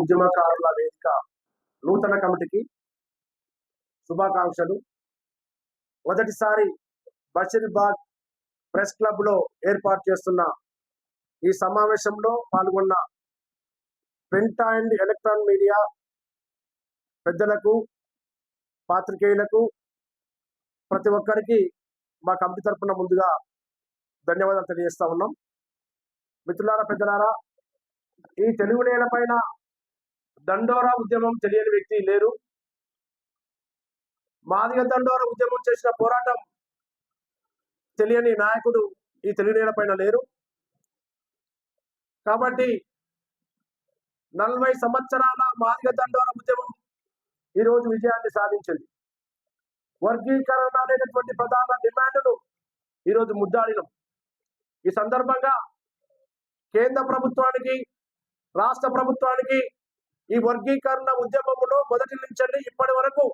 ఉద్యమకారుల వేదిక నూతన కమిటీకి శుభాకాంక్షలు. మొదటిసారి బషీర్బాగ్ ప్రెస్ క్లబ్లో ఏర్పాటు చేస్తున్న ఈ సమావేశంలో పాల్గొన్న ప్రింట్ అండ్ ఎలక్ట్రాన్ మీడియా పెద్దలకు పాత్రికేయులకు ప్రతి ఒక్కరికి మా కమిటీ తరఫున ముందుగా ధన్యవాదాలు తెలియజేస్తా ఉన్నాం. మిత్రులారా పెద్దలారా ఈ తెలుగు నేల పైన దండోరా ఉద్యమం తెలియని వ్యక్తి లేరు. మాదిగ దండోరా ఉద్యమం చేసిన పోరాటం తెలియని నాయకుడు ఈ తెలియనేల పైన లేరు. కాబట్టి నలభై సంవత్సరాల మాదిగ దండోరా ఉద్యమం ఈ రోజు విజయాన్ని సాధించింది. వర్గీకరణ అనేటటువంటి ప్రధాన డిమాండ్ను ఈరోజు ముద్దాడినం. ఈ సందర్భంగా కేంద్ర ప్రభుత్వానికి రాష్ట్ర ప్రభుత్వానికి ఈ వర్గీకరణ ఉద్యమంలో మొదటి నుంచండి ఇప్పటి వరకు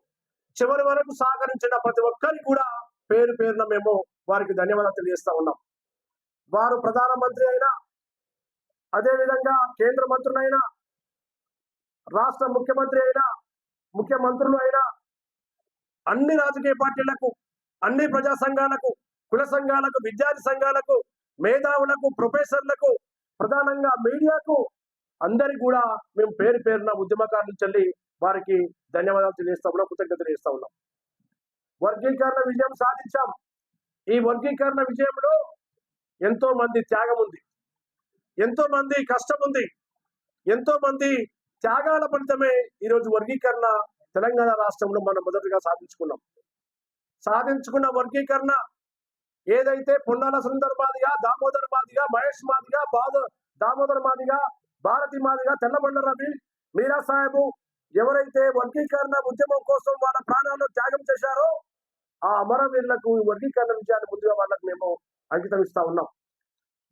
చివరి వరకు సహకరించిన ప్రతి ఒక్కరికి కూడా పేరు పేరున మేము వారికి ధన్యవాదాలు తెలియజేస్తా ఉన్నాం. వారు ప్రధానమంత్రి అయినా అదేవిధంగా కేంద్ర మంత్రులైనా రాష్ట్ర ముఖ్యమంత్రి అయినా ముఖ్యమంత్రులు అయినా అన్ని రాజకీయ పార్టీలకు అన్ని ప్రజా సంఘాలకు కుల సంఘాలకు విద్యార్థి సంఘాలకు మేధావులకు ప్రొఫెసర్లకు ప్రధానంగా మీడియాకు అందరికి కూడా మేము పేరు పేరున ఉద్యమకారులు చెల్లి వారికి ధన్యవాదాలు తెలియజేస్తా ఉన్నాం కృతజ్ఞత తెలియజేస్తా ఉన్నాం. వర్గీకరణ విజయం సాధించాం. ఈ వర్గీకరణ విజయంలో ఎంతో మంది త్యాగం ఉంది. ఎంతో మంది కష్టం ఉంది. ఎంతో మంది త్యాగాల ఫలితమే ఈరోజు వర్గీకరణ తెలంగాణ రాష్ట్రంలో మనం మొదటిగా సాధించుకున్నాం. సాధించుకున్న వర్గీకరణ ఏదైతే పొన్నాల సుందర్ మాదిగా దామోదర్ మాదిగా మహేష్ మాదిగా బాద దామోదర్ మాదిగా భారతి మాదిగా తెల్లబండ రవి మీరా సాహెబు ఎవరైతే వర్గీకరణ ఉద్యమం కోసం వాళ్ళ ప్రాణాలను త్యాగం చేశారో ఆ అమరవీరులకు వర్గీకరణ విజయాన్ని ముందుగా వాళ్ళకు మేము అంకితం ఇస్తా ఉన్నాం.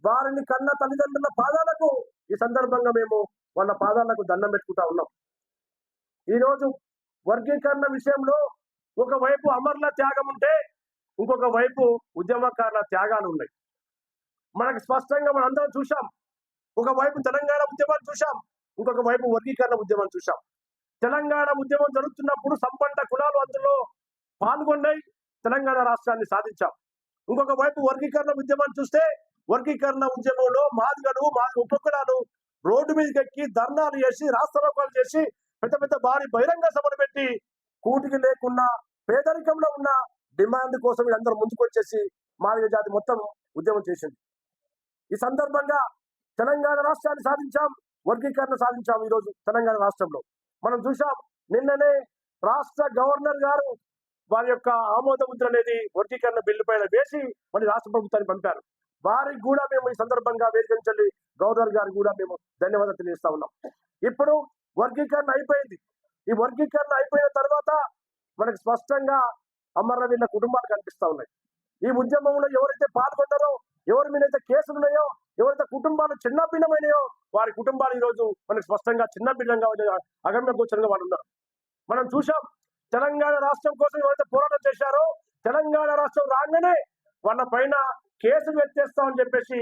వారిని కన్న తల్లిదండ్రుల పాదాలకు ఈ సందర్భంగా మేము వాళ్ళ పాదాలకు దండం పెట్టుకుంటా ఉన్నాం. ఈరోజు వర్గీకరణ విషయంలో ఒకవైపు అమరుల త్యాగం ఉంటే ఇంకొక వైపు ఉద్యమకారుల త్యాగాలు ఉన్నాయి. మనకు స్పష్టంగా మనం అందరం చూసాం ఒకవైపు తెలంగాణ ఉద్యమాన్ని చూసాం ఇంకొక వైపు వర్గీకరణ ఉద్యమం చూసాం తెలంగాణ ఉద్యమం జరుగుతున్నప్పుడు సంపన్న కులాలు అందులో పాల్గొన్నాయి తెలంగాణ రాష్ట్రాన్ని సాధించాం. ఇంకొక వైపు వర్గీకరణ ఉద్యమాన్ని చూస్తే వర్గీకరణ ఉద్యమంలో మాదిగలు మాది ఉపకులాలు రోడ్డు మీదకి ఎక్కి ధర్నాలు చేసి రాష్ట్రోకాలు చేసి పెద్ద పెద్ద భారీ బహిరంగ సభలు పెట్టి కూటికి లేకున్నా పేదరికంలో ఉన్న డిమాండ్ కోసం వీళ్ళందరూ ముందుకు వచ్చేసి మాదిగ జాతి మొత్తం ఉద్యమం చేసింది. ఈ సందర్భంగా తెలంగాణ రాష్ట్రాన్ని సాధించాం వర్గీకరణ సాధించాం ఈరోజు తెలంగాణ రాష్ట్రంలో. మనం చూసాం నిన్ననే రాష్ట్ర గవర్నర్ గారు వారి యొక్క ఆమోద ముద్ర అనేది వర్గీకరణ బిల్లు పైన వేసి మళ్ళీ రాష్ట్ర ప్రభుత్వాన్ని పంపారు. వారికి కూడా మేము ఈ సందర్భంగా వేదికరించండి గవర్నర్ గారు కూడా మేము ధన్యవాదాలు తెలియజేస్తా ఉన్నాం. ఇప్పుడు వర్గీకరణ అయిపోయింది. ఈ వర్గీకరణ అయిపోయిన తర్వాత మనకు స్పష్టంగా అమరవీళ్ళ కుటుంబాలు కనిపిస్తా ఉన్నాయి. ఈ ఉద్యమంలో ఎవరైతే పాల్గొన్నారో ఎవరి మీద అయితే కేసులు ఉన్నాయో ఎవరైతే కుటుంబాలు చిన్నభిన్నమైనయో వారి కుటుంబాలు ఈ రోజు మనకు స్పష్టంగా చిన్నభిన్నంగా అగమ్య గోచరంగా వాళ్ళు ఉన్నారు. మనం చూసాం తెలంగాణ రాష్ట్రం కోసం ఎవరైతే పోరాటం చేశారో తెలంగాణ రాష్ట్రం రాగానే వాళ్ళ పైన కేసులు ఎత్తేస్తామని చెప్పేసి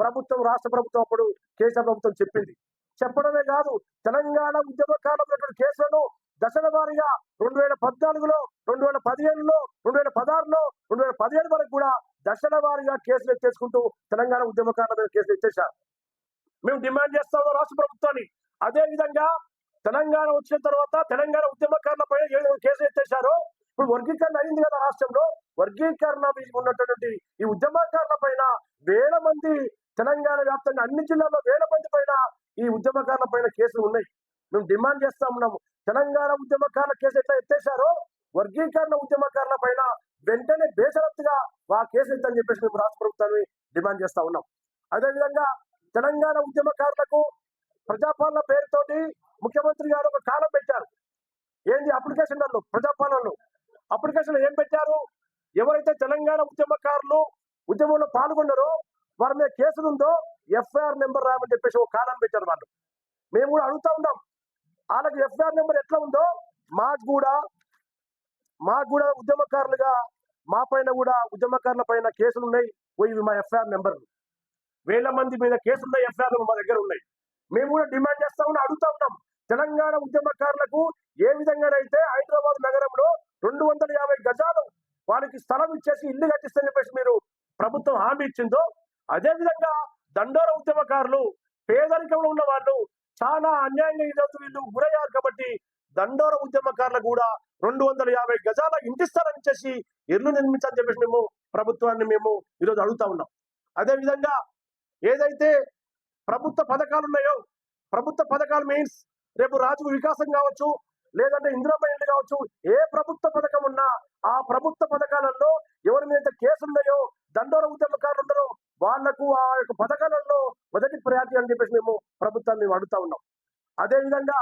ప్రభుత్వం రాష్ట్ర ప్రభుత్వం అప్పుడు కేసీఆర్ ప్రభుత్వం చెప్పింది. చెప్పడమే కాదు తెలంగాణ ఉద్యమకాలంలో కేసులను దశల వారీగా రెండు వేల పద్నాలుగులో రెండు వేల పదిహేనులో రెండు వేల పదహారులో రెండు వేల పదిహేడు వరకు కూడా దశల వారీగా కేసులు ఎత్తేసుకుంటూ తెలంగాణ ఉద్యమకారుల మీద కేసులు ఎత్తేశారు. మేము డిమాండ్ చేస్తా ఉన్నాం రాష్ట్ర ప్రభుత్వాన్ని. అదే విధంగా తెలంగాణ వచ్చిన తర్వాత తెలంగాణ ఉద్యమకారుల పైన ఏ విధంగా కేసులు ఎత్తేశారో ఇప్పుడు వర్గీకరణ అయింది కదా రాష్ట్రంలో వర్గీకరణ ఉన్నటువంటి ఈ ఉద్యమకారుల పైన వేల మంది తెలంగాణ వ్యాప్తంగా అన్ని జిల్లాల్లో వేల మంది పైన ఈ ఉద్యమకారుల పైన కేసులు ఉన్నాయి. మేము డిమాండ్ చేస్తా ఉన్నాము తెలంగాణ ఉద్యమకారుల కేసు ఎట్లా ఎత్తేసారో వర్గీకరణ ఉద్యమకారుల పైన వెంటనే బేషరత్తుగా ఆ కేసు ఎత్తని చెప్పేసి మేము రాష్ట్ర ప్రభుత్వాన్ని డిమాండ్ చేస్తా ఉన్నాం. అదేవిధంగా తెలంగాణ ఉద్యమకారులకు ప్రజాపాలన పేరుతోటి ముఖ్యమంత్రి గారు ఒక కాలం పెట్టారు. ఏంది అప్లికేషన్లలో ప్రజాపాలనలు అప్లికేషన్లు ఏం పెట్టారు? ఎవరైతే తెలంగాణ ఉద్యమకారులు ఉద్యమంలో పాల్గొన్నారో వారి మీద కేసులు ఉందో ఎఫ్ఐఆర్ నెంబర్ రాయమని చెప్పేసి ఒక కాలం పెట్టారు వాళ్ళు. మేము కూడా అడుగుతా ఉన్నాం. వాళ్ళకి ఎఫ్ఆర్ నెంబర్ ఎట్లా ఉందో మాకు కూడా మాకు కూడా ఉద్యమకారులుగా మా పైన కూడా ఉద్యమకారుల పైన కేసులు ఉన్నాయి ఓ ఇవి మా ఎఫ్ఐఆర్ నెంబర్లు. వేల మంది మీద కేసులు ఉన్నాయి ఎఫ్ఐఆర్ మా దగ్గర ఉన్నాయి. మేము కూడా డిమాండ్ చేస్తా ఉన్నాం అడుగుతా ఉన్నాం. తెలంగాణ ఉద్యమకారులకు ఏ విధంగానైతే హైదరాబాద్ నగరంలో రెండు వందల యాభై గజాలు వారికి స్థలం ఇచ్చేసి ఇల్లు కట్టిస్తని చెప్పేసి మీరు ప్రభుత్వం హామీ ఇచ్చిందో అదేవిధంగా దండోర ఉద్యమకారులు పేదరికంలో ఉన్న వాళ్ళు చాలా అన్యాయంగా ఈరోజు వీళ్ళు గురయ్యారు కాబట్టి దండోర ఉద్యమకారులు కూడా రెండు వందల యాభై గజాల ఇంటి స్థలం చేసి ఇల్లు నిర్మించాలని చెప్పేసి మేము ప్రభుత్వాన్ని మేము ఈరోజు అడుగుతా ఉన్నాం. అదే విధంగా ఏదైతే ప్రభుత్వ పథకాలు ఉన్నాయో ప్రభుత్వ పథకాలు మీన్స్ రేపు రాజు వికాసం కావచ్చు లేదంటే ఇందిరమ్మ ఇల్లు కావచ్చు ఏ ప్రభుత్వ పథకం ఉన్నా ఆ ప్రభుత్వ పథకాలలో ఎవరి మీద కేసులున్నాయో దండోర ఉద్యమకారులు ఉన్నారో వాళ్ళకు ఆ యొక్క పథకాలలో మొదటి ప్రయారిటీ అని చెప్పేసి మేము ప్రభుత్వాన్ని మేము అడుగుతా ఉన్నాం. అదేవిధంగా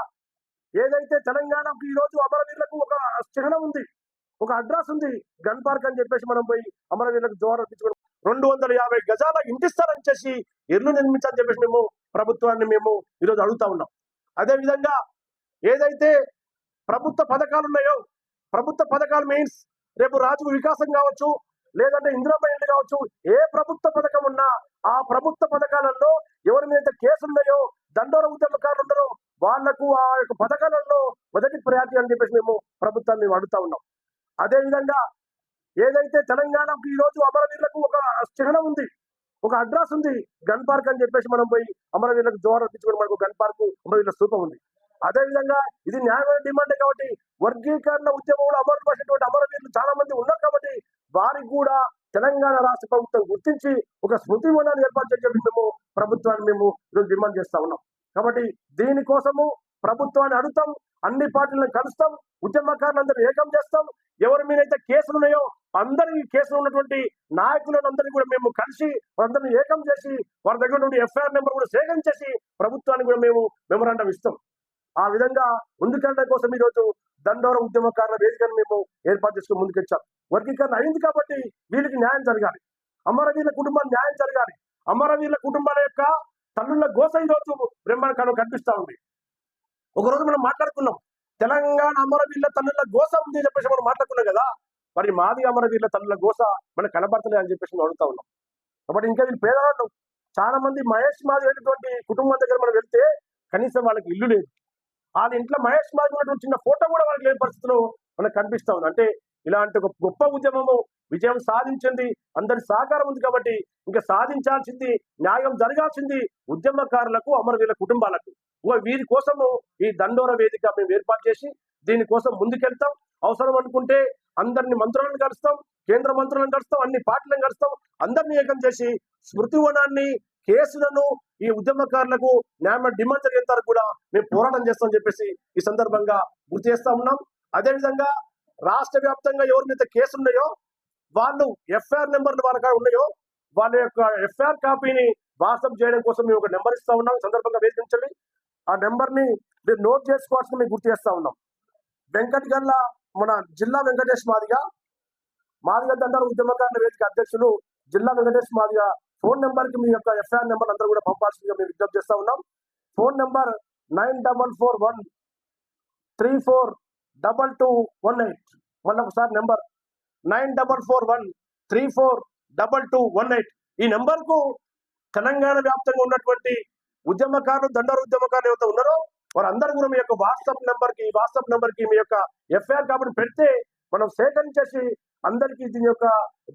ఏదైతే తెలంగాణకు ఈ రోజు అమరవీరులకు ఒక చిహ్నం ఉంది ఒక అడ్రస్ ఉంది గన్ పార్క్ అని చెప్పేసి మనం పోయి అమరవీరులకు జోహార్ అర్పించుకోవడం. రెండు వందల యాభై గజాల ఇంటి స్థలం చేసి ఇల్లు నిర్మించాలని చెప్పేసి మేము ప్రభుత్వాన్ని మేము ఈరోజు అడుగుతా ఉన్నాం. అదే విధంగా ఏదైతే ప్రభుత్వ పథకాలు ఉన్నాయో ప్రభుత్వ పథకాలు మీన్స్ రేపు రాజుకు వికాసం కావచ్చు లేదంటే ఇందిరమ్మ ఇల్లు కావచ్చు ఏ ప్రభుత్వ పథకం ఉన్నా ఆ ప్రభుత్వ పథకాలలో ఎవరి మీద కేసులు ఉన్నాయో దండోర ఉద్యమకారులు ఉన్నారో వాళ్ళకు ఆ యొక్క పథకాలలో మొదటి ప్రయారిటీ అని చెప్పేసి మేము ప్రభుత్వాన్ని మేము అడుగుతా ఉన్నాం. అదే విధంగా ఏదైతే తెలంగాణకు ఈ రోజు అమరవీరులకు ఒక చిహ్నం ఉంది ఒక అడ్రస్ ఉంది గన్ పార్క్ అని చెప్పేసి మనం పోయి అమరవీరులకు జోహార్ అర్పించుకుని మనకు గన్ పార్క్ అమరవీరుల స్థూపం ఉంది. అదే విధంగా ఇది న్యాయమైన డిమాండ్ కాబట్టి వర్గీకరణ ఉద్యమంలో అమరుపడినటువంటి అమరవీరులు చాలా మంది ఉన్నారు కాబట్టి వారికి కూడా తెలంగాణ రాష్ట్ర ప్రభుత్వం గుర్తించి ఒక స్మృతి వనాన్ని ఏర్పాటు చేయడం మేము ప్రభుత్వాన్ని మేము ఈరోజు డిమాండ్ చేస్తా ఉన్నాం. కాబట్టి దీనికోసము ప్రభుత్వాన్ని అడుగుతాం అన్ని పార్టీలను కలుస్తాం ఉద్యమకారులందరూ ఏకం చేస్తాం. ఎవరి మీద అయితే కేసులు ఉన్నాయో అందరి కేసులు ఉన్నటువంటి నాయకులను అందరినీ కూడా మేము కలిసి వారందరినీ ఏకం చేసి వారి దగ్గర నుండి ఎఫ్ఐఆర్ నెంబర్ కూడా సేకరించేసి ప్రభుత్వానికి కూడా మేము మెమరాండం ఇస్తాం. ఆ విధంగా ముందుకెళ్ళడం కోసం ఈరోజు దండోర ఉద్యమకారుల వేదికను మేము ఏర్పాటు చేసుకుని ముందుకొచ్చాం. వర్గీకరణ అయింది కాబట్టి వీళ్ళకి న్యాయం జరగాలి. అమరవీరుల కుటుంబం న్యాయం జరగాలి. అమరవీరుల కుటుంబాల యొక్క తల్లుల గోస ఈరోజు బ్రహ్మాండం కనిపిస్తా ఉంది. ఒక రోజు మనం మాట్లాడుకున్నాం. తెలంగాణ అమరవీరుల తల్లుల గోస ఉంది అని చెప్పేసి మనం మాట్లాడుకున్నాం కదా. మరి మాది అమరవీరుల తల్లుల గోస మనకు కనబడతలే అని చెప్పేసి మనం అడుగుతా ఉన్నాం. కాబట్టి ఇంకా వీళ్ళు పేదవాళ్ళు. చాలా మంది మహేష్ మాది అనేటువంటి కుటుంబం దగ్గర మనం వెళ్తే కనీసం వాళ్ళకి ఇల్లు లేదు. వాళ్ళ ఇంట్లో మహేష్ మాది ఉన్నటువంటి చిన్న ఫోటో కూడా వాళ్ళకి లేని పరిస్థితిలో మనకు కనిపిస్తా ఉంది. అంటే ఇలాంటి ఒక గొప్ప ఉద్యమము విజయం సాధించింది. అందరి సహకారం ఉంది కాబట్టి ఇంకా సాధించాల్సింది న్యాయం జరగాల్సింది ఉద్యమకారులకు అమరవీరుల కుటుంబాలకు. ఓ వీరి కోసము ఈ దండోర వేదిక మేము ఏర్పాటు చేసి దీనికోసం ముందుకెళ్తాం. అవసరం అనుకుంటే అందరిని మంత్రులను కలుస్తాం కేంద్ర మంత్రులను కలుస్తాం అన్ని పార్టీలను కలుస్తాం. అందరినీ ఏకం చేసి స్మృతి వనాన్ని కేసులను ఈ ఉద్యమకారులకు న్యాయ డిమాండ్ జరిగేంత వరకు కూడా మేము పోరాటం చేస్తామని చెప్పేసి ఈ సందర్భంగా గుర్తు చేస్తా ఉన్నాం. అదేవిధంగా రాష్ట్ర వ్యాప్తంగా ఎవరి మీద కేసులున్నాయో వాళ్ళు ఎఫ్ఐఆర్ నెంబర్లు వాళ్ళ కాడ ఉన్నాయో వాళ్ళ యొక్క ఎఫ్ఐఆర్ కాపీని వాట్సాప్ చేయడం కోసం మేము ఒక నెంబర్ ఇస్తా ఉన్నాం. సందర్భంగా వేధించండి ఆ నెంబర్ని మీరు నోట్ చేసుకోవాల్సిన మేము గుర్తు చేస్తా ఉన్నాం. వెంకట్ గల్ల మన జిల్లా వెంకటేష్ మాదిగా మాదిగ దండారు ఉద్యమకారుల వేదిక అధ్యక్షులు జిల్లా వెంకటేష్ మాదిగా ఫోన్ నెంబర్కి మీ యొక్క ఎఫ్ఐఆర్ నెంబర్ అందరూ కూడా పంపాల్సిందిగా మేము విజ్ఞప్తి చేస్తా ఉన్నాం. Phone number nine double four one three four double two one eight మళ్ళీ ఒకసారి number. Nine double four one three four double two one eight. ఈ నెంబర్కు తెలంగాణ వ్యాప్తంగా ఉన్నటువంటి ఉద్యమకారులు దండరు ఉద్యమకారులు ఏవైతే ఉన్నారో వారందరూ కూడా మీ యొక్క వాట్సాప్ నెంబర్కి వాట్సాప్ నెంబర్కి మీ యొక్క ఎఫ్ఐఆర్ కాబట్టి పెడితే మనం సేకరించేసి అందరికీ దీని యొక్క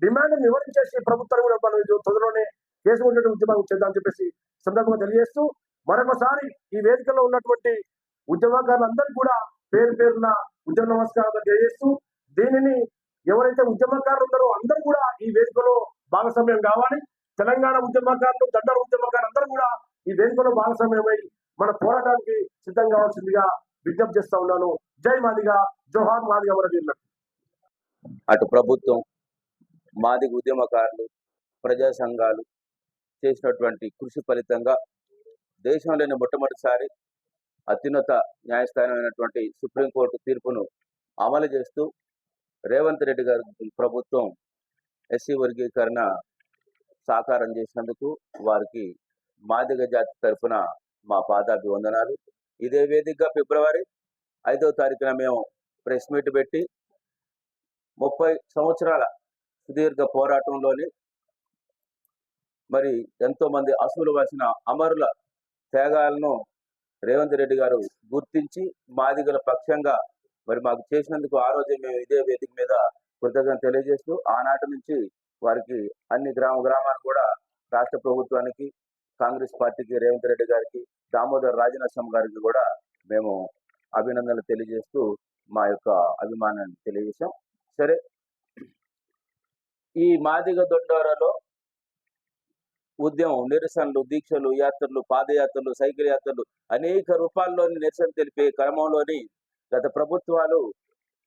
డిమాండ్ వివరించేసి ప్రభుత్వం కూడా మనం తొందరలోనే కేసు ఉండేటువంటి ఉద్యమం చేద్దామని చెప్పేసి సందర్భంగా తెలియజేస్తూ మరొకసారి ఈ వేదికలో ఉన్నటువంటి ఉద్యమకారులందరికీ కూడా పేరు పేరున ఉద్యమ నమస్కారాలు తెలియజేస్తూ దీనిని ఎవరైతే ఉద్యమకారులు ఉన్నారో అందరూ కూడా ఈ వేదికలో భాగస్వామ్యం కావాలి. తెలంగాణ ఉద్యమకారులు దండర ఉద్యమకారులు అందరూ కూడా ఈ వేదికలో భాగస్వామ్యమై మన పోరాటానికి సిద్ధం కావాల్సిందిగా విజ్ఞప్తి చేస్తా ఉన్నాను. జై మాదిగా జోహార్ మాదిగా మన వీళ్ళకు అటు ప్రభుత్వం మాదిగ ఉద్యమకారులు ప్రజా సంఘాలు చేసినటువంటి కృషి ఫలితంగా దేశంలోని మొట్టమొదటిసారి అత్యున్నత న్యాయస్థానమైనటువంటి సుప్రీంకోర్టు తీర్పును అమలు చేస్తూ రేవంత్ రెడ్డి గారి ప్రభుత్వం ఎస్సీ వర్గీకరణ సాకారం చేసినందుకు వారికి మాదిగ జాతి తరఫున మా పాదాభివందనాలు. ఇదే వేదికగా ఫిబ్రవరి ఐదో తారీఖున మేము ప్రెస్ మీట్ పెట్టి ముప్పై సంవత్సరాల సుదీర్ఘ పోరాటంలోని మరి ఎంతోమంది అసువులు అమరుల త్యాగాలను రేవంత్ రెడ్డి గారు గుర్తించి మాదిగల పక్షంగా మరి మాకు చేసినందుకు ఆ రోజే మేము ఇదే వేదిక మీద కృతజ్ఞత తెలియజేస్తూ ఆనాటి నుంచి వారికి అన్ని గ్రామ గ్రామాలు కూడా రాష్ట్ర ప్రభుత్వానికి కాంగ్రెస్ పార్టీకి రేవంత్ రెడ్డి గారికి దామోదర్ రాజనరసింహ గారికి కూడా మేము అభినందనలు తెలియజేస్తూ మా యొక్క అభిమానాన్ని తెలియజేశాం. సరే ఈ మాదిగ దొడ్డారలో ఉద్యమం నిరసనలు దీక్షలు యాత్రలు పాదయాత్రలు సైకిల్ యాత్రలు అనేక రూపాల్లోని నిరసన తెలిపే క్రమంలోని గత ప్రభుత్వాలు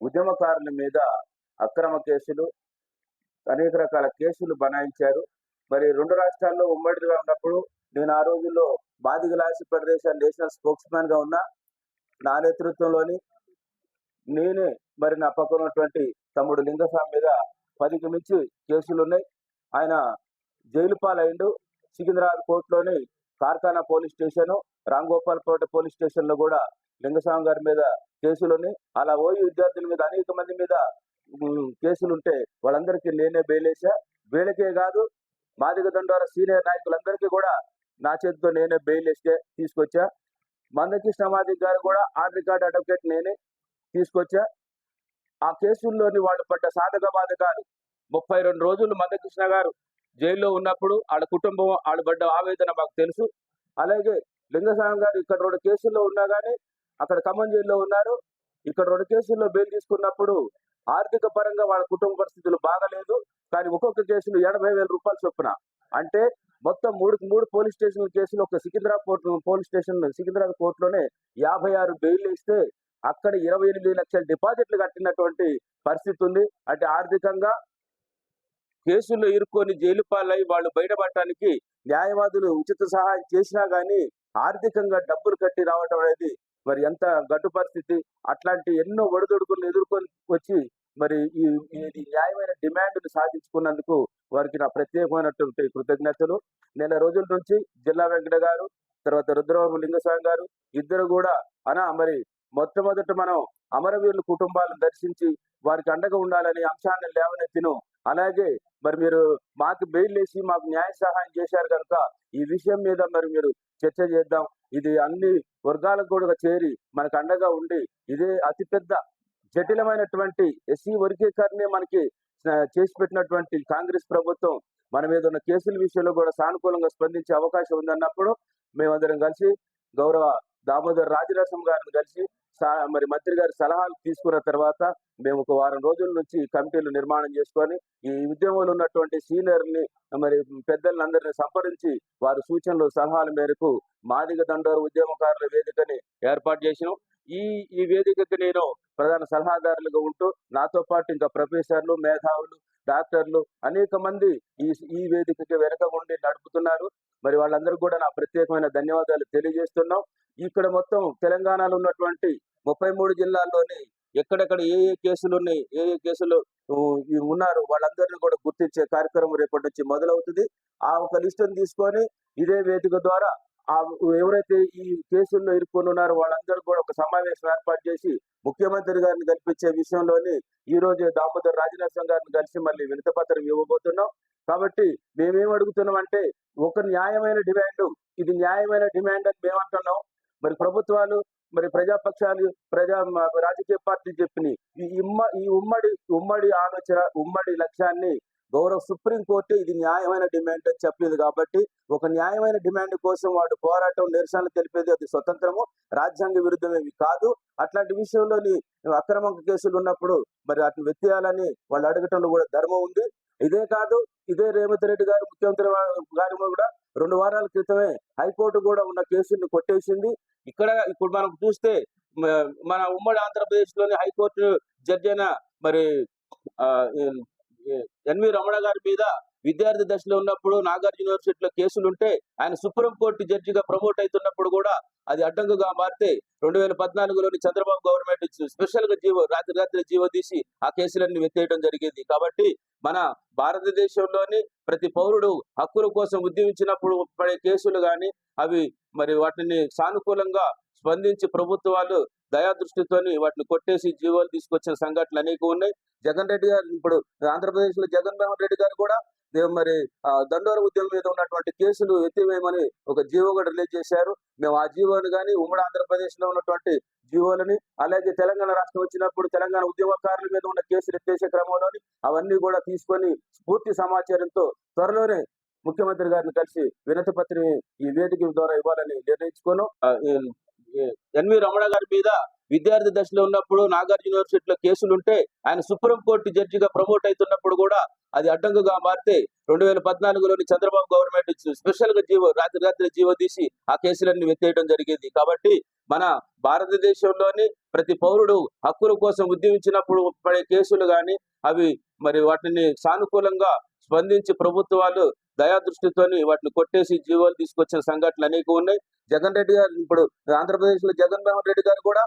ఉద్యమకారుల మీద అక్రమ కేసులు అనేక రకాల కేసులు బనాయించారు. మరి రెండు రాష్ట్రాల్లో ఉమ్మడిగా ఉన్నప్పుడు నేను ఆ రోజుల్లో బాదిగలాసి ఫెడరేషన్ నేషనల్ స్పోక్స్ మ్యాన్గా ఉన్నా నా నేతృత్వంలోని నేనే మరి నా పక్కన ఉన్నటువంటి తమ్ముడు లింగస్వామి మీద పదికి మించి కేసులు ఉన్నాయి ఆయన జైలు పాలైండు. Secunderabad కోర్టులోని Karkhana police station Ramgopalpet police స్టేషన్లో కూడా లింగస్వామి గారి మీద కేసులని అలా ఓయి విద్యార్థుల మీద అనేక మంది మీద కేసులుంటే వాళ్ళందరికీ నేనే బెయిలేసా. వీళ్ళకే కాదు మాదిగ దండోర సీనియర్ నాయకులందరికీ కూడా నా చేతితో నేనే బెయిల్ వేస్తే తీసుకొచ్చా. మందకృష్ణ మాదిక్ గారు కూడా ఆన్ రికార్డ్ అడ్వకేట్ నేనే తీసుకొచ్చా. ఆ కేసుల్లోని వాళ్ళు పడ్డ సాధక బాధకాలు ముప్పై రెండు రోజులు మందకృష్ణ గారు జైల్లో ఉన్నప్పుడు వాళ్ళ కుటుంబం వాళ్ళు పడ్డ ఆవేదన మాకు తెలుసు. అలాగే లింగస్వామి గారు ఇక్కడ రెండు కేసుల్లో ఉన్నా కానీ అక్కడ ఖమ్మం జైల్లో ఉన్నారు. ఇక్కడ రెండు కేసుల్లో బెయిల్ తీసుకున్నప్పుడు ఆర్థిక పరంగా వాళ్ళ కుటుంబ పరిస్థితులు బాగలేదు. కానీ ఒక్కొక్క కేసులు ఎనభై వేల రూపాయలు చొప్పున. అంటే మొత్తం మూడు మూడు పోలీస్ స్టేషన్ కేసులు ఒక సికింద్రాబాద్ పోలీస్ స్టేషన్ సికింద్రాబాద్ కోర్టులోనే యాభై ఆరు బెయిల్ ఇస్తే అక్కడ ఇరవై ఎనిమిది లక్షల డిపాజిట్లు కట్టినటువంటి పరిస్థితి ఉంది. అంటే ఆర్థికంగా కేసుల్లో ఇరుక్కొని జైలు పాలై వాళ్ళు బయటపడటానికి న్యాయవాదులు ఉచిత సహాయం చేసినా కానీ ఆర్థికంగా డబ్బులు కట్టి రావటం అనేది మరి ఎంత గడ్డు పరిస్థితి? అట్లాంటి ఎన్నో ఒడిదొడుకులను ఎదుర్కొని వచ్చి మరి ఈ న్యాయమైన డిమాండ్ను సాధించుకున్నందుకు వారికి నా ప్రత్యేకమైనటువంటి కృతజ్ఞతలు. నెల రోజుల నుంచి జిల్లా వెంకట గారు తర్వాత రుద్రబాబు లింగస్వామి గారు ఇద్దరు కూడా అనా మరి మొట్టమొదట మనం అమరవీరుల కుటుంబాలను దర్శించి వారికి అండగా ఉండాలని అంశాన్ని లేవనెత్తిను. అలాగే మరి మీరు మాకు బెయిల్ వేసి మాకు న్యాయ సహాయం చేశారు కనుక ఈ విషయం మీద మరి మీరు చర్చ చేద్దాం. ఇది అన్ని వర్గాలకు కూడా చేరి మనకు అండగా ఉండి ఇదే అతిపెద్ద జటిలమైనటువంటి ఎస్సీ వర్గీకరణే మనకి చేసి పెట్టినటువంటి కాంగ్రెస్ ప్రభుత్వం మన మీద ఉన్న కేసుల విషయంలో కూడా సానుకూలంగా స్పందించే అవకాశం ఉందన్నప్పుడు మేమందరం కలిసి గౌరవ దామోదర్ రాజరాసం గారిని కలిసి మరి మంత్రి గారి సలహాలు తీసుకున్న తర్వాత మేము ఒక వారం రోజుల నుంచి కమిటీలు నిర్మాణం చేసుకొని ఈ ఉద్యమంలో ఉన్నటువంటి సీనియర్ని మరి పెద్దలను సంప్రదించి వారి సూచనలు సలహాల మేరకు మాదిగ దండోరు ఉద్యమకారుల వేదికని ఏర్పాటు చేసినాం. ఈ ఈ వేదికకి నేను ప్రధాన సలహాదారులుగా ఉంటూ నాతో పాటు ఇంకా ప్రొఫెసర్లు మేధావులు డాక్టర్లు అనేక మంది ఈ ఈ వేదికకి వెనక ఉండి నడుపుతున్నారు. మరి వాళ్ళందరూ కూడా నా ప్రత్యేకమైన ధన్యవాదాలు తెలియజేస్తున్నాం. ఇక్కడ మొత్తం తెలంగాణలో ఉన్నటువంటి ముప్పై మూడు జిల్లాల్లోని ఎక్కడెక్కడ ఏ ఏ కేసులు ఉన్నాయి ఏ ఏ కేసులు ఉన్నారు వాళ్ళందరినీ కూడా గుర్తించే కార్యక్రమం రేపటి నుంచి మొదలవుతుంది. ఆ ఒక లిస్టును తీసుకొని ఇదే వేదిక ద్వారా ఎవరైతే ఈ కేసుల్లో ఇరుక్కొని ఉన్నారో వాళ్ళందరూ కూడా ఒక సమావేశం ఏర్పాటు చేసి ముఖ్యమంత్రి గారిని కల్పించే విషయంలోని ఈ రోజు దామోదర్ రాజనరసింహ గారిని కలిసి మళ్ళీ వినత పత్రం ఇవ్వబోతున్నాం. కాబట్టి మేమేం అడుగుతున్నాం అంటే ఒక న్యాయమైన డిమాండ్ ఇది న్యాయమైన డిమాండ్ అని మేము అంటున్నాం. మరి ప్రభుత్వాలు మరి ప్రజాపక్షాలు ప్రజా రాజకీయ పార్టీలు చెప్పిన ఈ ఈ ఉమ్మడి ఉమ్మడి ఆలోచన ఉమ్మడి లక్ష్యాన్ని గౌరవ సుప్రీం కోర్టు ఇది న్యాయమైన డిమాండ్ అని చెప్పింది కాబట్టి ఒక న్యాయమైన డిమాండ్ కోసం వాడు పోరాటం నిరసనలు తెలిపేది అది స్వతంత్రము రాజ్యాంగ విరుద్ధమేవి కాదు. అట్లాంటి విషయంలోని అక్రమ కేసులు ఉన్నప్పుడు మరి వాటిని వెత్తేయాలని వాళ్ళు అడగటంలో కూడా ధర్మం ఉంది. ఇదే కాదు ఇదే రేవంత్ రెడ్డి గారు ముఖ్యమంత్రి గారి గారు కూడా రెండు వారాల క్రితమే హైకోర్టు కూడా ఉన్న కేసుల్ని కొట్టేసింది. ఇక్కడ ఇప్పుడు మనం చూస్తే మన ఉమ్మడి ఆంధ్రప్రదేశ్లోని హైకోర్టు జడ్జి అయిన మరి ఎన్వి రమణ గారి మీద విద్యార్థి దశలో ఉన్నప్పుడు నాగార్జున యూనివర్సిటీలో కేసులు ఉంటే ఆయన సుప్రీం కోర్టు జడ్జిగా ప్రమోట్ అవుతున్నప్పుడు కూడా అది అడ్డంకుగా మారితే రెండు వేల పద్నాలుగులోని చంద్రబాబు గవర్నమెంట్ స్పెషల్గా జీవో రాత్రి రాత్రి జీవో తీసి ఆ కేసులన్నీ వెత్తేయడం జరిగింది. కాబట్టి మన భారతదేశంలోని ప్రతి పౌరుడు హక్కుల కోసం ఉద్యమించినప్పుడు పడే కేసులు గాని అవి మరి వాటిని సానుకూలంగా స్పందించి ప్రభుత్వాలు దయాదృష్టితోని వాటిని కొట్టేసి జీవోలు తీసుకొచ్చిన సంఘటనలు అనేక ఉన్నాయి. జగన్ రెడ్డి గారు ఇప్పుడు ఆంధ్రప్రదేశ్లో జగన్మోహన్ రెడ్డి గారు కూడా మరి ఆ, దండోర ఉద్యమం మీద ఉన్నటువంటి కేసులు ఎత్తివేయమని ఒక జీవో కూడా రిలీజ్ చేశారు. మేము ఆ జీవోని కానీ ఉమ్మడి ఆంధ్రప్రదేశ్లో ఉన్నటువంటి జీవోలని అలాగే తెలంగాణ రాష్ట్రం వచ్చినప్పుడు తెలంగాణ ఉద్యమకారుల మీద ఉన్న కేసులు ఎత్తేసే క్రమంలోని అవన్నీ కూడా తీసుకొని పూర్తి సమాచారంతో త్వరలోనే ముఖ్యమంత్రి గారిని కలిసి వినతి పత్రిని ఈ వేదిక ద్వారా ఇవ్వాలని నిర్ణయించుకోను. ఎన్వి రమణ గారి మీద విద్యార్థి దశలో ఉన్నప్పుడు నాగార్జున యూనివర్సిటీలో కేసులు ఉంటే ఆయన సుప్రీంకోర్టు జడ్జిగా ప్రమోట్ అవుతున్నప్పుడు కూడా అది అడ్డంకుగా మారితే రెండు వేల పద్నాలుగులోని చంద్రబాబు గవర్నమెంట్ స్పెషల్గా జీవో రాత్రి రాత్రి జీవో తీసి ఆ కేసులన్నీ ఎత్తేయడం జరిగింది. కాబట్టి మన భారతదేశంలోని ప్రతి పౌరుడు హక్కుల కోసం ఉద్యమించినప్పుడు పడే కేసులు కానీ అవి మరి వాటిని సానుకూలంగా స్పందించి ప్రభుత్వాలు దయాదృష్టితోని వాటిని కొట్టేసి జీవోలు తీసుకొచ్చిన సంఘటనలు అనేక ఉన్నాయి. జగన్ రెడ్డి గారు ఇప్పుడు ఆంధ్రప్రదేశ్లో జగన్మోహన్ రెడ్డి గారు కూడా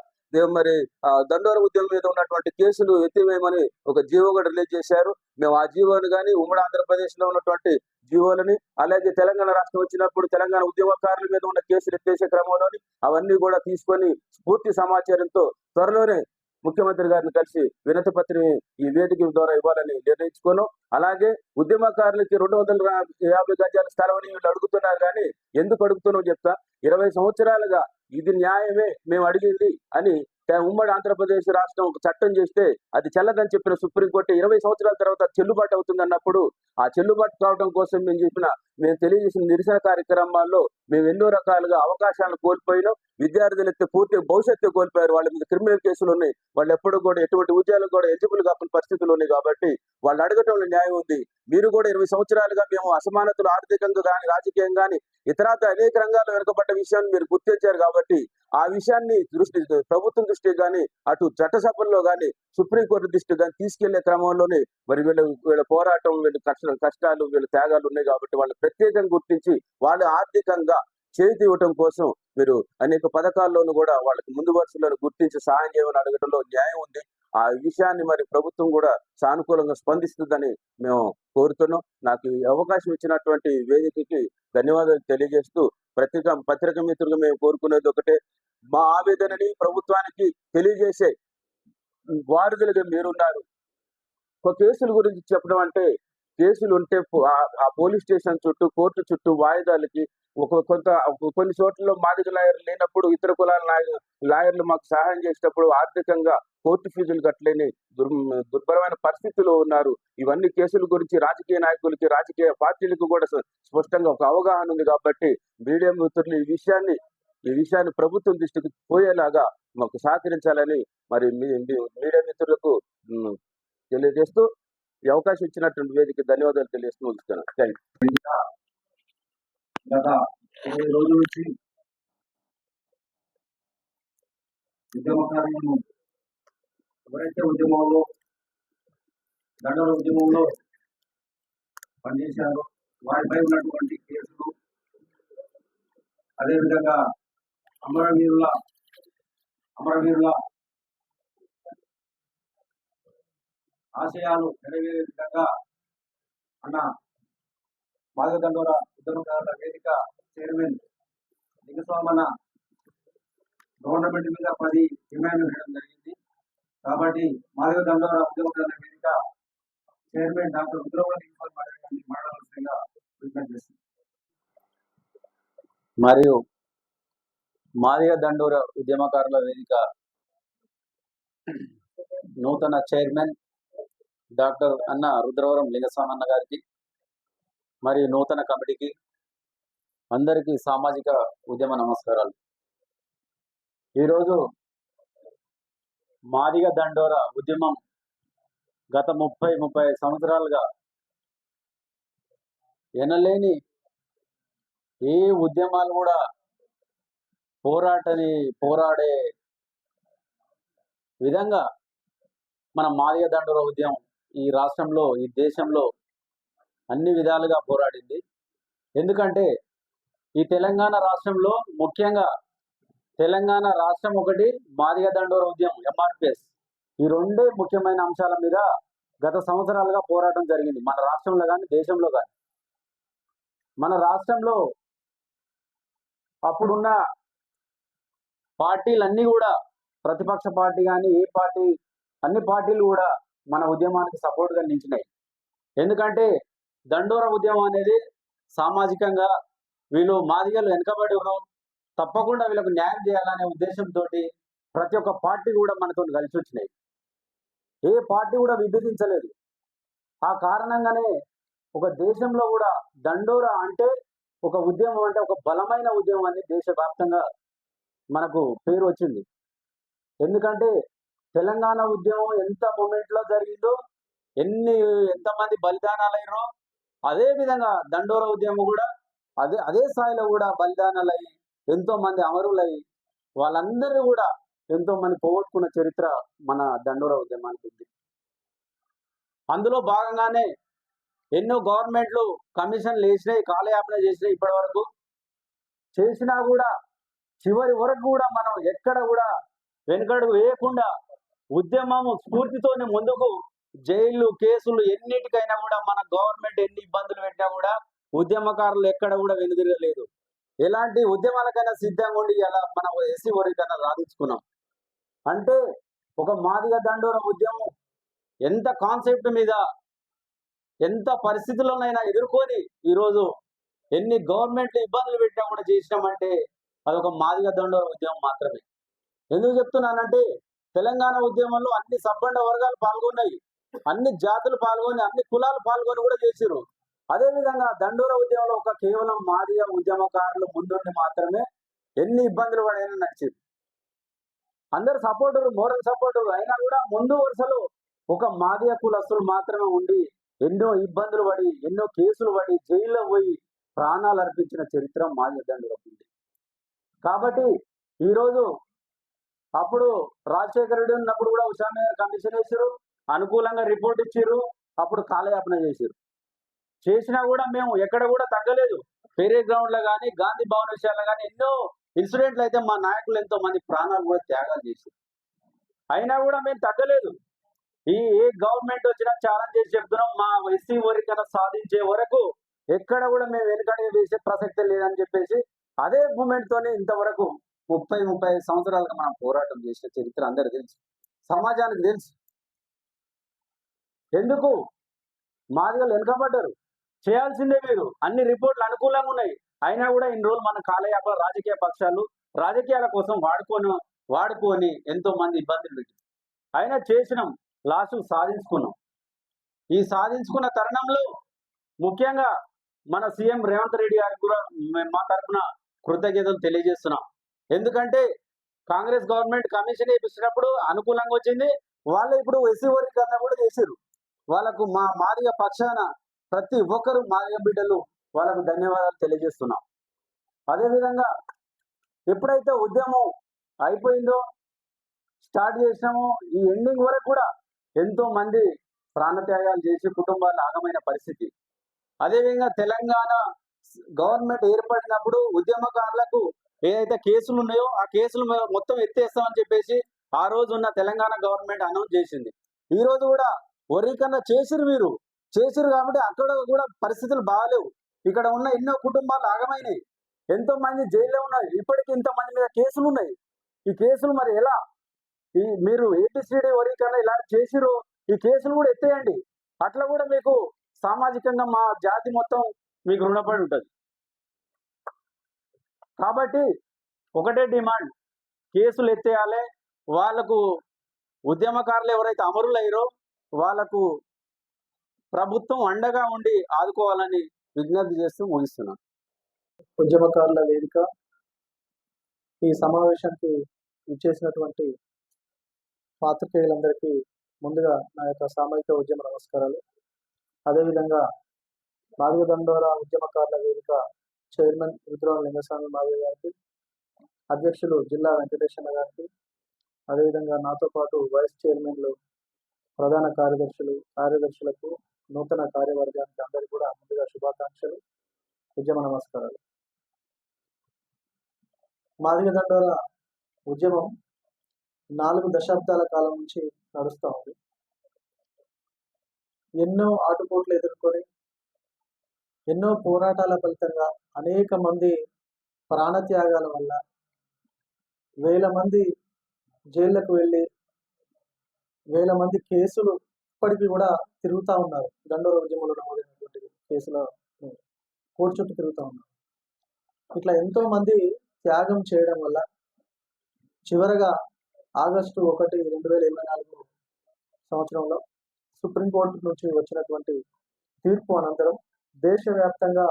మరి ఆ, దండోర ఉద్యమం మీద ఉన్నటువంటి కేసులు ఎత్తివేయమని ఒక జీవో కూడా రిలీజ్ చేశారు. మేము ఆ జీవోని కానీ ఉమ్మడి ఆంధ్రప్రదేశ్లో ఉన్నటువంటి జీవోలని అలాగే తెలంగాణ రాష్ట్రం వచ్చినప్పుడు తెలంగాణ ఉద్యమకారుల మీద ఉన్న కేసులు ఎత్తేసే క్రమంలోని అవన్నీ కూడా తీసుకొని పూర్తి సమాచారంతో త్వరలోనే ముఖ్యమంత్రి గారిని కలిసి వినతి పత్రిక ఈ వేదిక ద్వారా ఇవ్వాలని నిర్ణయించుకోను. అలాగే ఉద్యమకారులకి రెండు వందల యాభై గజాల స్థలం అని వీళ్ళు అడుగుతున్నారు కానీ ఎందుకు అడుగుతున్నావు చెప్తా? ఇరవై సంవత్సరాలుగా ఇది న్యాయమే మేము అడిగింది అని ఉమ్మడి ఆంధ్రప్రదేశ్ రాష్ట్రం ఒక చట్టం చేస్తే అది చెల్లదని చెప్పిన సుప్రీంకోర్టు ఇరవై సంవత్సరాల తర్వాత చెల్లుబాటు అవుతుంది అన్నప్పుడు ఆ చెల్లుబాటు కావడం కోసం మేము చెప్పిన మేము తెలియజేసిన నిరసన కార్యక్రమాల్లో మేము ఎన్నో రకాలుగా అవకాశాలను కోల్పోయినాం విద్యార్థులు అయితే పూర్తి భవిష్యత్తు కోల్పోయారు. వాళ్ళ మీద క్రిమినల్ కేసులు ఉన్నాయి. వాళ్ళు ఎప్పుడు కూడా ఎటువంటి ఉద్యోగాలు కూడా ఎలిజిబుల్ కాకుండా పరిస్థితులు ఉన్నాయి కాబట్టి వాళ్ళు అడగటంలో న్యాయం ఉంది. మీరు కూడా ఇరవై సంవత్సరాలుగా మేము అసమానతలు ఆర్థికంగా కానీ రాజకీయం కానీ ఇతరత అనేక రంగాల్లో వెనుకబడ్డ విషయాన్ని మీరు గుర్తించారు కాబట్టి ఆ విషయాన్ని దృష్టి ప్రభుత్వం దృష్టికి కానీ అటు చట్టసభల్లో కానీ సుప్రీంకోర్టు దృష్టి కానీ తీసుకెళ్ళే క్రమంలోనే మరి వీళ్ళ వీళ్ళ పోరాటం వీళ్ళ కష్ట కష్టాలు వీళ్ళ త్యాగాలు ఉన్నాయి కాబట్టి వాళ్ళు ప్రత్యేకంగా గుర్తించి వాళ్ళు ఆర్థికంగా చేతి ఇవ్వటం కోసం మీరు అనేక పథకాల్లోనూ కూడా వాళ్ళకి ముందు వరుసలను గుర్తించి సహాయం చేయమని అడగడంలో న్యాయం ఉంది. ఆ విషయాన్ని మరి ప్రభుత్వం కూడా సానుకూలంగా స్పందిస్తుందని మేము కోరుతున్నాం. నాకు ఈ అవకాశం ఇచ్చినటువంటి వేదికకి ధన్యవాదాలు తెలియజేస్తూ పత్రిక పత్రిక మిత్రులుగా మేము కోరుకునేది ఒకటే. మా ఆవేదనని ప్రభుత్వానికి తెలియజేసే వారధులుగా మీరున్నారు. ఒక కేసుల గురించి చెప్పడం అంటే కేసులు ఉంటే పో- ఆ- పోలీస్ స్టేషన్ చుట్టూ కోర్టు చుట్టూ వాయిదాలకి ఒక కొంత కొన్ని చోట్ల మాదిగ లాయర్లు లేనప్పుడు ఇతర కులాల లాయర్లు మాకు సహాయం చేసేటప్పుడు ఆర్థికంగా కోర్టు ఫీజులు కట్టలేని దుర్ దుర్భరమైన పరిస్థితిలో ఉన్నారు. ఇవన్నీ కేసుల గురించి రాజకీయ నాయకులకి రాజకీయ పార్టీలకు కూడా స్పష్టంగా ఒక అవగాహన ఉంది కాబట్టి మీడియా మిత్రులు ఈ విషయాన్ని ఈ విషయాన్ని ప్రభుత్వం దృష్టికి పోయేలాగా మాకు సహకరించాలని మరి మీ- మీ- మీడియా మిత్రులకు తెలియజేస్తూ ఈ అవకాశం ఇచ్చినటువంటి వేదిక ధన్యవాదాలు తెలియజేస్తూ ఉంచుతాను. థ్యాంక్ గత ఇరవై రోజుల నుంచి ఉద్యమకారులను ఎవరైతే ఉద్యమంలో దండల ఉద్యమంలో పనిచేశారో వారిపై ఉన్నటువంటి కేసులు అదేవిధంగా అమరవీరుల అమరవీరుల ఆశయాలు నెరవేరే విధంగా అన్న మాధవదండోర ఉద్యమకారుల వేదిక చైర్మన్ లింగస్వామన్న గవర్నమెంట్ మీద పది డిమాండ్లు వేయడం జరిగింది. కాబట్టి మాధవదండోర ఉద్యమకారుల వేదిక చైర్మన్ డాక్టర్ రుద్రవర లింగస్వామి మాట్లాడాల్సిందిగా విజ్ఞప్తి చేస్తుంది. మరియు మాదిగ దండూర ఉద్యమకారుల వేదిక నూతన చైర్మన్ డాక్టర్ అన్న రుద్రవరం లింగస్వామన్న గారికి మరియు నూతన కమిటీకి అందరికీ సామాజిక ఉద్యమ నమస్కారాలు. ఈరోజు మాదిగ దండోర ఉద్యమం గత ముప్పై ముప్పై సంవత్సరాలుగా ఎనలేని ఏ ఉద్యమాలు కూడా పోరాటని పోరాడే విధంగా మన మాదిగ దండోర ఉద్యమం ఈ రాష్ట్రంలో ఈ దేశంలో అన్ని విధాలుగా పోరాడింది. ఎందుకంటే ఈ తెలంగాణ రాష్ట్రంలో ముఖ్యంగా తెలంగాణ రాష్ట్రం ఒకటి మాదిగ దండోర ఉద్యమం ఎంఆర్పిఎస్. ఈ రెండే ముఖ్యమైన అంశాల మీద గత సంవత్సరాలుగా పోరాటం జరిగింది. మన రాష్ట్రంలో కానీ దేశంలో కానీ మన రాష్ట్రంలో అప్పుడున్న పార్టీలన్నీ కూడా ప్రతిపక్ష పార్టీ కానీ ఏ పార్టీ అన్ని పార్టీలు కూడా మన ఉద్యమానికి సపోర్ట్గా నిలిచినాయి. ఎందుకంటే దండోర ఉద్యమం అనేది సామాజికంగా వీళ్ళు మాదిగలు వెనుకబడి ఉన్నారు. తప్పకుండా వీళ్ళకు న్యాయం చేయాలనే ఉద్దేశంతో ప్రతి ఒక్క పార్టీ కూడా మనతో కలిసి వచ్చినాయి. ఏ పార్టీ కూడా విభజించలేదు ఆ కారణంగానే ఒక దేశంలో కూడా దండోర అంటే ఒక ఉద్యమం అంటే ఒక బలమైన ఉద్యమం అని దేశవ్యాప్తంగా మనకు పేరు వచ్చింది. ఎందుకంటే తెలంగాణ ఉద్యమం ఎంత మూమెంట్లో జరిగిందో ఎన్ని ఎంతమంది బలిదానాలు అయ్యారో అదే విధంగా దండోర ఉద్యమం కూడా అదే అదే స్థాయిలో కూడా బలిదానాలు అయ్యి ఎంతో మంది అమరులై వాళ్ళందరూ కూడా ఎంతో మంది పోగొట్టుకున్న చరిత్ర మన దండోర ఉద్యమానికి ఉంది. అందులో భాగంగానే ఎన్నో గవర్నమెంట్లు కమిషన్లు వేసినాయి కాలయాపన చేసినాయి ఇప్పటి వరకు చేసినా కూడా చివరి వరకు కూడా మనం ఎక్కడ కూడా వెనుకడుగు వేయకుండా ఉద్యమం స్ఫూర్తితోనే ముందుకు జైళ్ళు కేసులు ఎన్నిటికైనా కూడా మన గవర్నమెంట్ ఎన్ని ఇబ్బందులు పెట్టినా కూడా ఉద్యమకారులు ఎక్కడ కూడా వెనుదిరగలేదు ఎలాంటి ఉద్యమాలకైనా సిద్ధంగా ఉండి ఇలా మనం ఎస్సీ వర్గీకరణ సాధించుకున్నాం అంటే ఒక మాదిగ దండోర ఉద్యమం ఎంత కాన్సెప్ట్ మీద ఎంత పరిస్థితుల్లోనైనా ఎదుర్కొని ఈరోజు ఎన్ని గవర్నమెంట్లు ఇబ్బందులు పెట్టినా కూడా చేసినామంటే అదొక మాదిగ దండోర ఉద్యమం మాత్రమే. ఎందుకు చెప్తున్నానంటే తెలంగాణ ఉద్యమంలో అన్ని సబ్బండ వర్గాలు పాల్గొన్నాయి. అన్ని జాతులు పాల్గొని అన్ని కులాలు పాల్గొని కూడా చేసిరు అదే విధంగా దండోర ఉద్యమంలో ఒక కేవలం మాదిగ ఉద్యమకారులు ముందుండి మాత్రమే ఎన్ని ఇబ్బందులు పడైనా నడిచింది అందరు సపోర్టరు మోరల్ సపోర్టరు. అయినా కూడా ముందు వరుసలో ఒక మాదిగ కులస్తులు మాత్రమే ఉండి ఎన్నో ఇబ్బందులు పడి ఎన్నో కేసులు పడి జైల్లో పోయి ప్రాణాలు అర్పించిన చరిత్ర మాదిగ దండోరకు ఉంది కాబట్టి ఈరోజు అప్పుడు రాజశేఖర రెడ్డి ఉన్నప్పుడు కూడా ఉషామే కమిషన్ వేసారు అనుకూలంగా రిపోర్ట్ ఇచ్చారు. అప్పుడు కాలయాపన చేశారు. చేసినా కూడా మేము ఎక్కడ కూడా తగ్గలేదు. పెరే గ్రౌండ్లో కానీ గాంధీ భవన్ విషయాల్లో కానీ ఎన్నో ఇన్సిడెంట్లు అయితే మా నాయకులు ఎంతో మంది ప్రాణాలు కూడా త్యాగాలు చేశారు. అయినా కూడా మేము తగ్గలేదు. ఈ ఏ గవర్నమెంట్ వచ్చినా ఛాలెంజ్ చేసి చెప్తున్నాం. మా ఎస్సీ వర్గీకరణ సాధించే వరకు ఎక్కడ కూడా మేము వెనుకడుగు వేసే ప్రసక్తి లేదని చెప్పేసి అదే మూమెంట్ తోనే ఇంతవరకు ముప్పై ముప్పై సంవత్సరాలుగా మనం పోరాటం చేసిన చరిత్ర అందరు తెలుసు. సమాజానికి తెలుసు. ఎందుకు? మాదిగలు వెనుకబడ్డారు. చేయాల్సిందే మీరు. అన్ని రిపోర్ట్లు అనుకూలంగా ఉన్నాయి. అయినా కూడా ఇన్ని రోజులు మన కాలయాప రాజకీయ పక్షాలు రాజకీయాల కోసం వాడుకొని వాడుకొని ఎంతో మంది ఇబ్బందులు పెట్టి అయినా చేసినాం. లాస్ట్ సాధించుకున్నాం. ఈ సాధించుకున్న తరుణంలో ముఖ్యంగా మన సీఎం రేవంత్ రెడ్డి గారికి కూడా మా తరఫున కృతజ్ఞతలు తెలియజేస్తున్నాం. ఎందుకంటే కాంగ్రెస్ గవర్నమెంట్ కమిషన్ వేయించినప్పుడు అనుకూలంగా వచ్చింది. వాళ్ళు ఇప్పుడు ఎస్సీ వర్గీకరణ కూడా చేశారు వాళ్ళకు మా మాదిగ పక్షాన ప్రతి ఒక్కరు మాదిగ బిడ్డలు వాళ్ళకు ధన్యవాదాలు తెలియజేస్తున్నాం. అదేవిధంగా ఎప్పుడైతే ఉద్యమం అయిపోయిందో స్టార్ట్ చేసినామో ఈ ఎండింగ్ వరకు కూడా ఎంతో మంది ప్రాణత్యాగాలు చేసి కుటుంబాలు ఆగమైన పరిస్థితి. అదేవిధంగా తెలంగాణ గవర్నమెంట్ ఏర్పడినప్పుడు ఉద్యమకారులకు ఏదైతే కేసులు ఉన్నాయో ఆ కేసులు మొత్తం ఎత్తేస్తామని చెప్పేసి ఆ రోజు ఉన్న తెలంగాణ గవర్నమెంట్ అనౌన్స్ చేసింది. ఈ రోజు కూడా వరికన్నా చేసిరు మీరు చేసిరు కాబట్టి అక్కడ కూడా పరిస్థితులు బాగాలేవు. ఇక్కడ ఉన్న ఎన్నో కుటుంబాలు ఆగమైనాయి. ఎంతో మంది జైల్లో ఉన్నారు. ఇప్పటికీ ఇంతమంది మీద కేసులు ఉన్నాయి. ఈ కేసులు మరి ఎలా? ఈ మీరు ఏపీసీడీ వరికన్నా ఇలా చేసిరు ఈ కేసులు కూడా ఎత్తేయండి. అట్లా కూడా మీకు సామాజికంగా మా జాతి మొత్తం మీకు రుణపడి ఉంటుంది. కాబట్టి ఒకటే డిమాండ్. కేసులు ఎత్తేయాలి. వాళ్ళకు ఉద్యమకారులు ఎవరైతే అమరులయ్యారో వాళ్ళకు ప్రభుత్వం అండగా ఉండి ఆదుకోవాలని విజ్ఞప్తి చేస్తూ ముగిస్తున్నాను ఉద్యమకారుల వేదిక ఈ సమావేశానికి ఇచ్చేసినటువంటి పాత్రికేయులందరికీ ముందుగా నా యొక్క సామాజిక ఉద్యమ నమస్కారాలు. అదేవిధంగా నాలుగు దండోర ఉద్యమకారుల వేదిక చైర్మన్ రుద్రవరం లింగస్వామి మాధవ్ గారికి అధ్యక్షులు జిల్లా వెంకటేశ్వర గారికి అదేవిధంగా నాతో పాటు వైస్ చైర్మన్లు ప్రధాన కార్యదర్శులు కార్యదర్శులకు నూతన కార్యవర్గానికి అందరికీ కూడా ముందుగా శుభాకాంక్షలు ఉద్యమ నమస్కారాలు. మాదిగ దండోర ఉద్యమం నాలుగు దశాబ్దాల కాలం నుంచి నడుస్తూ ఉంది. ఎన్నో ఆటుపోట్లు ఎదుర్కొని ఎన్నో పోరాటాల ఫలితంగా అనేక మంది ప్రాణత్యాగాల వల్ల వేల మంది జైళ్ళకు వెళ్ళి వేల మంది కేసులు ఇప్పటికీ కూడా తిరుగుతూ ఉన్నారు. దండోర ఉద్యమంలో నమోదైనటువంటి కేసులో కోర్టు చుట్టూ తిరుగుతూ ఉన్నారు. ఇట్లా ఎంతో మంది త్యాగం చేయడం వల్ల చివరగా ఆగస్టు ఒకటి రెండు వేల ఇరవై నాలుగు సంవత్సరంలో సుప్రీంకోర్టు నుంచి వచ్చినటువంటి తీర్పు అనంతరం దేశవ్యాప్తంగా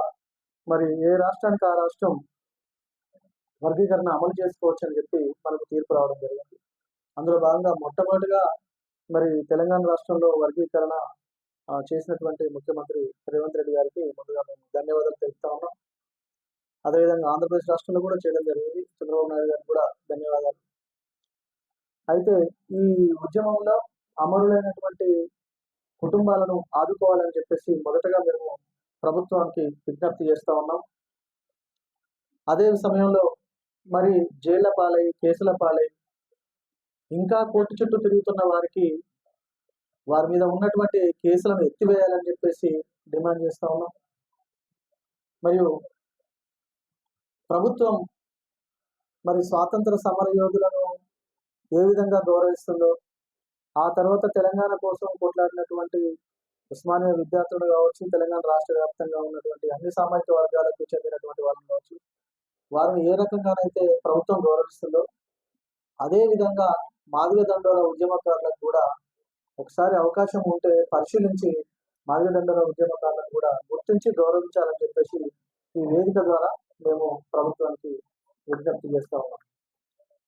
మరి ఏ రాష్ట్రానికి ఆ రాష్ట్రం వర్గీకరణ అమలు చేసుకోవచ్చు అని చెప్పి మనకు తీర్పు రావడం జరిగింది. అందులో భాగంగా మొట్టమొదటిగా మరి తెలంగాణ రాష్ట్రంలో వర్గీకరణ చేసినటువంటి ముఖ్యమంత్రి రేవంత్ రెడ్డి గారికి ముందుగా మేము ధన్యవాదాలు తెలుపుతా ఉన్నాం. అదేవిధంగా ఆంధ్రప్రదేశ్ రాష్ట్రంలో కూడా చేయడం జరిగింది. చంద్రబాబు నాయుడు గారికి కూడా ధన్యవాదాలు. అయితే ఈ ఉద్యమంలో అమరులైనటువంటి కుటుంబాలను ఆదుకోవాలని చెప్పేసి మొదటగా మేము ప్రభుత్వానికి విజ్ఞప్తి చేస్తూ ఉన్నాం. అదే సమయంలో మరి జైళ్ళ పాలై కేసుల పాలై ఇంకా కోర్టు చుట్టూ తిరుగుతున్న వారికి వారి మీద ఉన్నటువంటి కేసులను ఎత్తివేయాలని చెప్పేసి డిమాండ్ చేస్తూ ఉన్నాం. మరియు ప్రభుత్వం మరి స్వాతంత్ర సమర యోధులను ఏ విధంగా గౌరవిస్తుందో ఆ తర్వాత తెలంగాణ కోసం కొట్లాడినటువంటి ఉస్మానియా విద్యార్థులు కావచ్చు తెలంగాణ రాష్ట్ర వ్యాప్తంగా ఉన్నటువంటి అన్ని సామాజిక వర్గాలకు చెందినటువంటి వాళ్ళు కావచ్చు వారిని ఏ రకంగానైతే ప్రభుత్వం గౌరవిస్తుందో అదే విధంగా మాదిగ దండోల ఉద్యమకారులకు కూడా ఒకసారి అవకాశం ఉంటే పరిశీలించి మాదిగ దండోల ఉద్యమకారులకు కూడా గుర్తించి గౌరవించాలని చెప్పేసి ఈ వేదిక ద్వారా మేము ప్రభుత్వానికి విజ్ఞప్తి చేస్తా ఉన్నాం.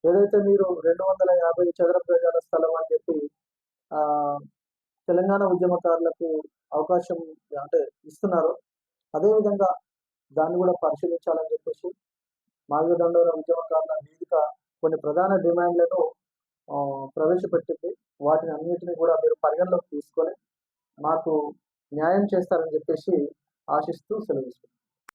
ఏదైతే మీరు రెండు వందల యాభై చదరపు గజాల స్థలం అని చెప్పి తెలంగాణ ఉద్యమకారులకు అవకాశం అంటే ఇస్తున్నారు. అదేవిధంగా దాన్ని కూడా పరిశీలించాలని చెప్పేసి మాదిగ దండోర ఉద్యమకారుల వేదిక కొన్ని ప్రధాన డిమాండ్లను ప్రవేశపెట్టింది. వాటిని అన్నిటిని కూడా మీరు పరిగణలోకి తీసుకొని మాకు న్యాయం చేస్తారని చెప్పేసి ఆశిస్తూ సెలవు